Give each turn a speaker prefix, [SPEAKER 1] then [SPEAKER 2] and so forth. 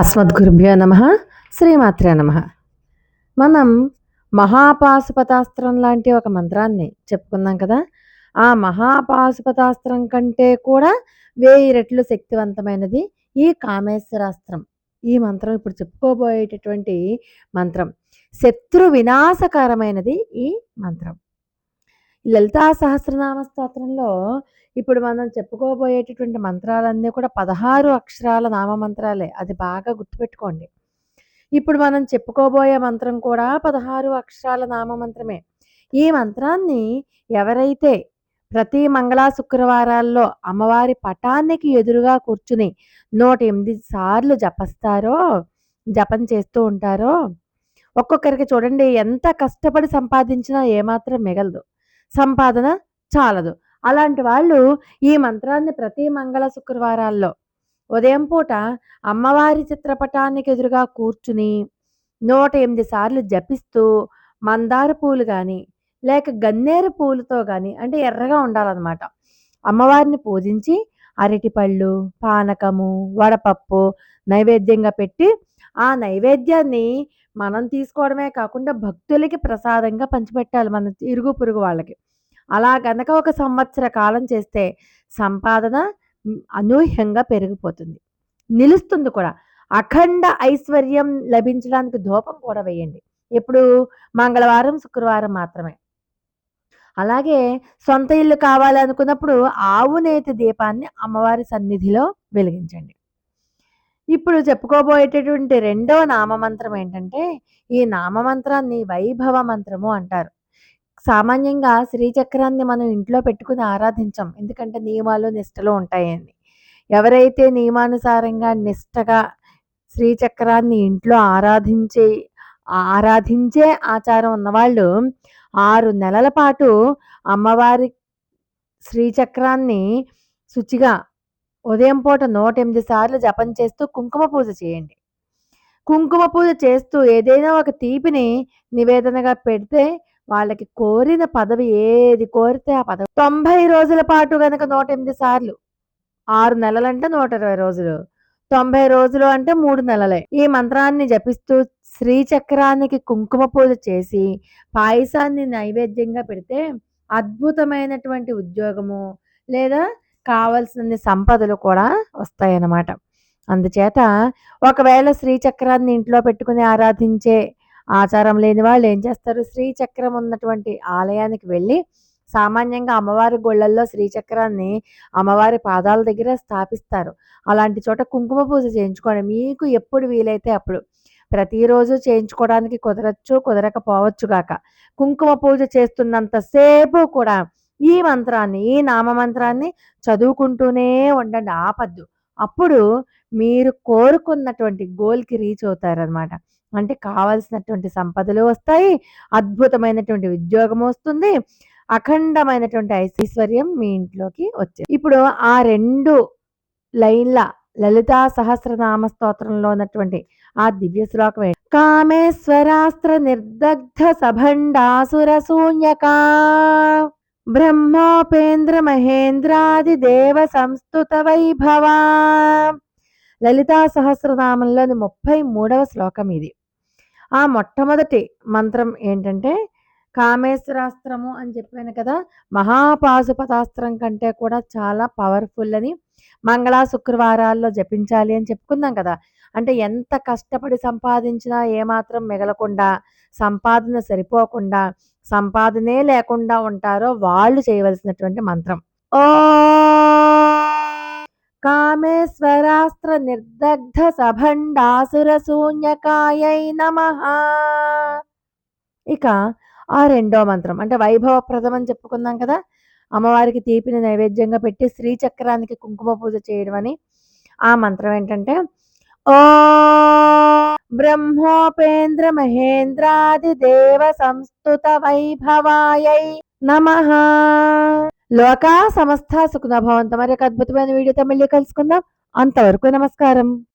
[SPEAKER 1] అస్మద్గురుభ్యో నమ శ్రీమాత్రే నమ. మనం మహాపాశుపతాస్త్రం లాంటి ఒక మంత్రాన్ని చెప్పుకున్నాం కదా ఆ మహాపాశుపతాస్త్రం కంటే కూడా వేయి రెట్లు శక్తివంతమైనది ఈ కామేశ్వరాస్త్రం. ఈ మంత్రం ఇప్పుడు చెప్పుకోబోయేటటువంటి మంత్రం. శత్రు వినాశకరమైనది ఈ మంత్రం. లలితా సహస్రనామ స్తోత్రంలో ఇప్పుడు మనం చెప్పుకోబోయేటటువంటి మంత్రాలన్నీ కూడా పదహారు అక్షరాల నామమంత్రాలే అది బాగా గుర్తుపెట్టుకోండి. ఇప్పుడు మనం చెప్పుకోబోయే మంత్రం కూడా పదహారు అక్షరాల నామ మంత్రమే. ఈ మంత్రాన్ని ఎవరైతే ప్రతి మంగళ శుక్రవారాల్లో అమ్మవారి పటానికి ఎదురుగా కూర్చుని నూట ఎనిమిది సార్లు జపస్తారో జపం చేస్తూ ఉంటారో ఒక్కొక్కరికి చూడండి ఎంత కష్టపడి సంపాదించినా ఏమాత్రం మిగలదు. సంపాదన చాలదు. అలాంటి వాళ్ళు ఈ మంత్రాన్ని ప్రతి మంగళ శుక్రవారాల్లో ఉదయం పూట అమ్మవారి చిత్రపటానికి ఎదురుగా కూర్చుని నూట ఎనిమిది సార్లు జపిస్తూ మందార పూలు కానీ లేక గన్నేరు పూలతో కానీ అంటే ఎర్రగా ఉండాలన్నమాట. అమ్మవారిని పూజించి అరటిపళ్ళు పానకము వడపప్పు నైవేద్యంగా పెట్టి ఆ నైవేద్యాన్ని మనం తీసుకోవడమే కాకుండా భక్తులకి ప్రసాదంగా పంచిపెట్టాలి మన ఇరుగు పొరుగు వాళ్ళకి. అలా గనక ఒక సంవత్సర కాలం చేస్తే సంపాదన అనూహ్యంగా పెరిగిపోతుంది. నిలుస్తుంది కూడా. అఖండ ఐశ్వర్యం లభించడానికి ధూపం కూడా వేయండి. ఎప్పుడు మంగళవారం శుక్రవారం మాత్రమే. అలాగే సొంత ఇల్లు కావాలనుకున్నప్పుడు ఆవు నేతి దీపాన్ని అమ్మవారి సన్నిధిలో వెలిగించండి. ఇప్పుడు చెప్పుకోబోయేటటువంటి రెండవ నామమంత్రం ఏంటంటే ఈ నామమంత్రాన్ని వైభవ మంత్రము అంటారు. సామాన్యంగా శ్రీచక్రాన్ని మనం ఇంట్లో పెట్టుకుని ఆరాధించాం. ఎందుకంటే నియమాలు నిష్టలు ఉంటాయండి. ఎవరైతే నియమానుసారంగా నిష్టగా శ్రీచక్రాన్ని ఇంట్లో ఆరాధించే ఆరాధించే ఆచారం ఉన్నవాళ్ళు ఆరు నెలల పాటు అమ్మవారి శ్రీచక్రాన్ని శుచిగా ఉదయం పూట నూట ఎనిమిది సార్లు జపం చేస్తూ కుంకుమ పూజ చేయండి. కుంకుమ పూజ చేస్తూ ఏదైనా ఒక తీపిని నివేదనగా పెడితే వాళ్ళకి కోరిన పదవి ఏది కోరితే ఆ పదవి. తొంభై రోజుల పాటు కనుక నూట ఎనిమిది సార్లు ఆరు నెలలంటే నూట ఇరవై రోజులు తొంభై రోజులు అంటే మూడు నెలలే. ఈ మంత్రాన్ని జపిస్తూ శ్రీచక్రానికి కుంకుమ పూజ చేసి పాయసాన్ని నైవేద్యంగా పెడితే అద్భుతమైనటువంటి ఉద్యోగము లేదా కావలసినన్ని సంపదలు కూడా వస్తాయన్నమాట. అందుచేత ఒకవేళ శ్రీచక్రాన్ని ఇంట్లో పెట్టుకుని ఆరాధించే ఆచారం లేని వాళ్ళు ఏం చేస్తారు? శ్రీచక్రం ఉన్నటువంటి ఆలయానికి వెళ్ళి సామాన్యంగా అమ్మవారి గొళ్ళల్లో శ్రీచక్రాన్ని అమ్మవారి పాదాల దగ్గర స్థాపిస్తారు. అలాంటి చోట కుంకుమ పూజ చేయించుకోండి. మీకు ఎప్పుడు వీలైతే అప్పుడు. ప్రతిరోజు చేయించుకోవడానికి కుదరచ్చు కుదరకపోవచ్చు గాక. కుంకుమ పూజ చేస్తున్నంతసేపు కూడా ఈ మంత్రాన్ని ఈ నామ మంత్రాన్ని చదువుకుంటూనే ఉండండి ఆపద్దు. అప్పుడు మీరు కోరుకున్నటువంటి గోల్కి రీచ్ అవుతారనమాట అంటే కావాల్సినటువంటి సంపదలు వస్తాయి అద్భుతమైనటువంటి ఉద్యోగం వస్తుంది అఖండమైనటువంటి ఐశ్వర్యం మీ ఇంట్లోకి వచ్చేది ఇప్పుడు ఆ రెండు లైన్ల లలితా సహస్రనామ స్తోత్రంలో ఉన్నటువంటి ఆ దివ్య శ్లోకం కామేశ్వరాస్త్ర నిర్దగ్ధ సభండాసుర శూన్యకా బ్రహ్మోపేంద్రమహేంద్రాదిదేవ దేవ సంస్థుత వైభవా లలితా సహస్రనామంలోని ముప్పై మూడవ శ్లోకం ఇది. ఆ మొట్టమొదటి మంత్రం ఏంటంటే కామేశ్వరాస్త్రము అని చెప్పాను కదా మహాపాశుపతాస్త్రం కంటే కూడా చాలా పవర్ఫుల్ అని మంగళ శుక్రవారాల్లో జపించాలి అని చెప్పుకుందాం కదా. అంటే ఎంత కష్టపడి సంపాదించినా ఏమాత్రం మిగలకుండా సంపాదన సరిపోకుండా సంపాదనే లేకుండా ఉంటారో వాళ్ళు చేయవలసినటువంటి మంత్రం. ఓ కామేశ్వరాస్త్ర నిర్దగ్ధ సభండాసుర శూన్యకాయై నమ. ఇక ఆ రెండో మంత్రం. అంటే వైభవప్రదం అని చెప్పుకున్నాం కదా అమ్మవారికి తీపిని నైవేద్యంగా పెట్టి శ్రీచక్రానికి కుంకుమ పూజ చేయడం అని ఆ మంత్రం ఏంటంటే ఓ బ్రహ్మోపేంద్ర మహేంద్రాది దేవ సంస్థుత వైభవాయై నమ. లోకా సమస్త సుఖనభవంత మరి ఒక అద్భుతమైన వీడియోతో మళ్ళీ కలుసుకుందాం. అంతవరకు నమస్కారం.